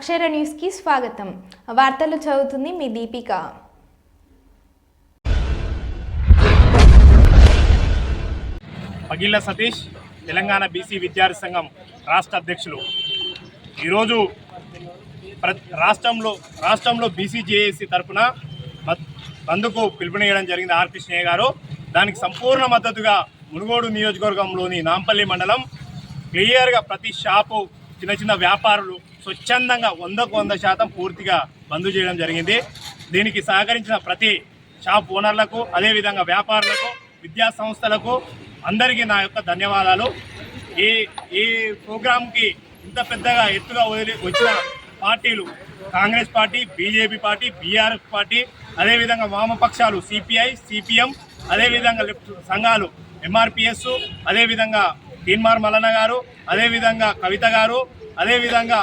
అక్షర న్యూస్కి స్వాగతం. వార్తలు చదువుతుంది మీ దీపిక. పగిళ్ళ సతీష్ తెలంగాణ బీసీ విద్యార్థి సంఘం రాష్ట్ర అధ్యక్షులు. ఈరోజు ప్ర రాష్ట్రంలో రాష్ట్రంలో బీసీజేఏసీ తరఫున బంద్కు పిలుపునియడం జరిగింది ఆర్ కృష్ణయ్య గారు. దానికి సంపూర్ణ మద్దతుగా మునుగోడు నియోజకవర్గంలోని నాంపల్లి మండలం క్లియర్గా ప్రతి షాపు చిన్న చిన్న వ్యాపారులు స్వచ్ఛందంగా వందకు వంద శాతం పూర్తిగా బంద్ చేయడం జరిగింది. దీనికి సహకరించిన ప్రతి షాప్ ఓనర్లకు అదేవిధంగా వ్యాపారులకు విద్యా సంస్థలకు అందరికీ నా యొక్క ధన్యవాదాలు. ఈ ఈ ప్రోగ్రాంకి ఇంత పెద్దగా ఎత్తుగా వదిలి వచ్చిన పార్టీలు Congress party BJP party BRS party అదేవిధంగా వామపక్షాలు సిపిఐ సిపిఎం అదేవిధంగా లెఫ్ట్ సంఘాలు ఎంఆర్పిఎస్ అదేవిధంగా తీన్మార్ మల్లన్న గారు అదేవిధంగా కవిత గారు అదేవిధంగా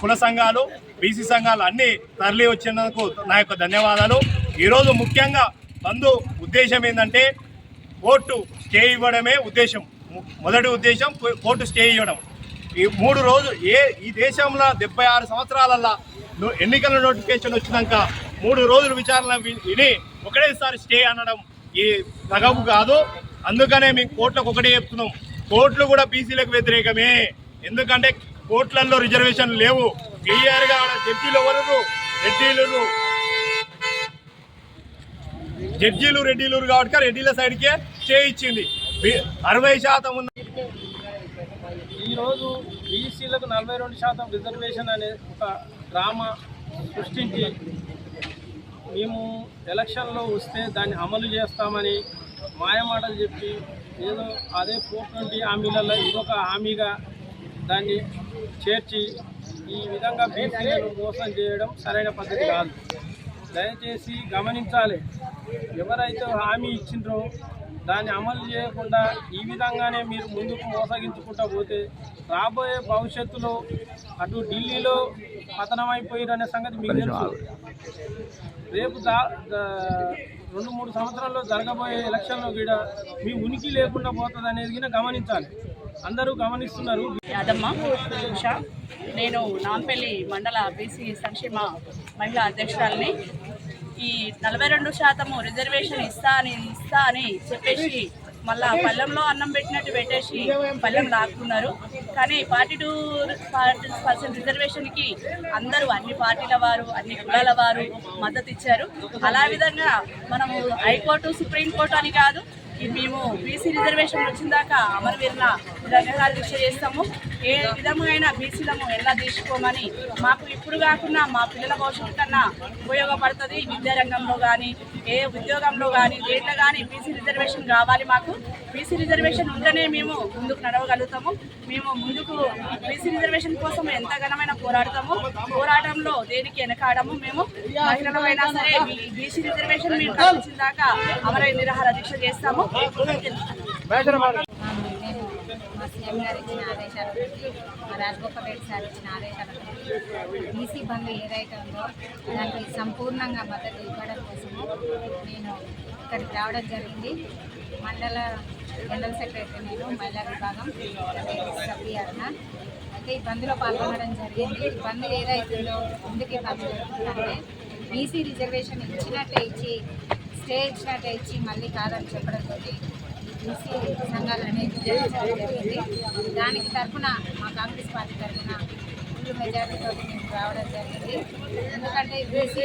కుల సంఘాలు బీసీ సంఘాలు అన్నీ తరలి వచ్చినందుకు నా యొక్క ధన్యవాదాలు. ఈరోజు ముఖ్యంగా బంధు ఉద్దేశం ఏంటంటే కోర్టు స్టే ఇవ్వడమే ఉద్దేశం. మొదటి ఉద్దేశం కోర్టు స్టే ఇవ్వడం. ఈ మూడు రోజులు ఏ ఈ దేశంలో డెబ్బై ఆరు సంవత్సరాలల్లో ఎన్నికల నోటిఫికేషన్ వచ్చినాక మూడు రోజులు విచారణ విని ఒకటేసారి స్టే అనడం ఈ తగవు కాదు. అందుకనే మేము కోర్టులకు ఒకటే చెప్తున్నాం. కోర్టులు కూడా బీసీలకు వ్యతిరేకమే. ఎందుకంటే కోర్టులలో రిజర్వేషన్ లేవు. క్లియర్గా ఆడ జడ్జీలు ఎవరు రెడ్డిలు జడ్జీలు రెడ్డిలు కాబట్టి రెడ్డిల సైడ్కే స్టే అరవై శాతం ఉన్న ఈరోజు బీసీలకు నలభై రెండు శాతం రిజర్వేషన్ అనే ఒక డ్రామా సృష్టించి మేము ఎలక్షన్లో వస్తే దాన్ని అమలు చేస్తామని మాయమాటలు చెప్పి ఏదో అదే పోటీ హామీలలో ఇంకొక హామీగా దాన్ని చేర్చి ఈ విధంగా బీసీలను మోసం చేయడం సరైన పద్ధతి కాదు. దయచేసి గమనించాలి ఎవరైతే హామీ ఇచ్చిండ్రో దాన్ని అమలు చేయకుండా ఈ విధంగానే మీరు ముందుకు మోసగించుకుంటా పోతే రాబోయే భవిష్యత్తులో అటు ఢిల్లీలో పతనమైపోయారనే సంగతి మీకు తెలుసు. రేపు దా రెండు మూడు సంవత్సరాల్లో జరగబోయే ఎలక్షన్లో కూడా మీ ఉనికి లేకుండా పోతుంది అనేది కూడా గమనించాలి. అందరూ గమనిస్తున్నారు. యాదమ్మ ఉషా నేను నాంపల్లి మండల బీసీ సంక్షేమ మహిళా అధ్యక్షురాలని. ఈ నలభై రెండు శాతము రిజర్వేషన్ ఇస్తా అని ఇస్తా అని చెప్పేసి మళ్ళా పల్లెంలో అన్నం పెట్టినట్టు పెట్టేసి పల్లెం లాక్కున్నారు. కానీ ఫార్టీ టూ పర్సెంట్ రిజర్వేషన్కి అందరూ అన్ని పార్టీల వారు అన్ని కులాల వారు మద్దతు ఇచ్చారు. అలా విధంగా మనము హైకోర్టు సుప్రీంకోర్టు అని కాదు మేము బీసీ రిజర్వేషన్ వచ్చిన దాకా అమరవీరుల నిరాహార దీక్ష చేస్తాము. ఏ విధమైన బీసీలను ఎలా తీసుకోమని మాకు ఇప్పుడు కాకుండా మా పిల్లల భవిష్యత్తు కన్నా ఉపయోగపడుతుంది విద్యారంగంలో కానీ ఏ ఉద్యోగంలో కానీ దేంట్లో కానీ బీసీ రిజర్వేషన్ కావాలి మాకు. బీసీ రిజర్వేషన్ ఉంటేనే మేము ముందుకు నడవగలుగుతాము. మేము ముందుకు బీసీ రిజర్వేషన్ కోసం ఎంత ఘనమైన పోరాడతాము. పోరాటంలో దేనికి వెనకాడము మేము. మహిళలమైనా సరే బీసీ రిజర్వేషన్ మేము దాకా అమర నిరాహార దీక్ష చేస్తాము. సీఎం గారు ఇచ్చిన ఆదేశాల గురించి మా రాజగోపాల్ రెడ్డి సార్ ఇచ్చిన ఆదేశాల గురించి బీసీ బంద్ ఏదైతే ఉందో దానికి సంపూర్ణంగా మద్దతు ఇవ్వడం కోసము నేను ఇక్కడికి రావడం జరిగింది. మండల జనరల్ సెక్రటరీ నేను మహిళా విభాగం సభ్యారణ అయితే ఈ బంద్లో పాల్గొనడం జరిగింది. ఈ బంద్ ఏదైతుందో ముందుకే బంద్ జరుగుతుందంటే బీసీ రిజర్వేషన్ ఇచ్చినట్టే ఇచ్చి స్టే ఇచ్చినట్టే ఇచ్చి మళ్ళీ కాదని చెప్పడంతో బీసీ సంఘాలు అనేది జరిగింది. దానికి తరఫున మా కాంగ్రెస్ పార్టీ తరఫున ఫుల్ మెజారిటీతో మేము రావడం జరిగింది. ఎందుకంటే బీసీ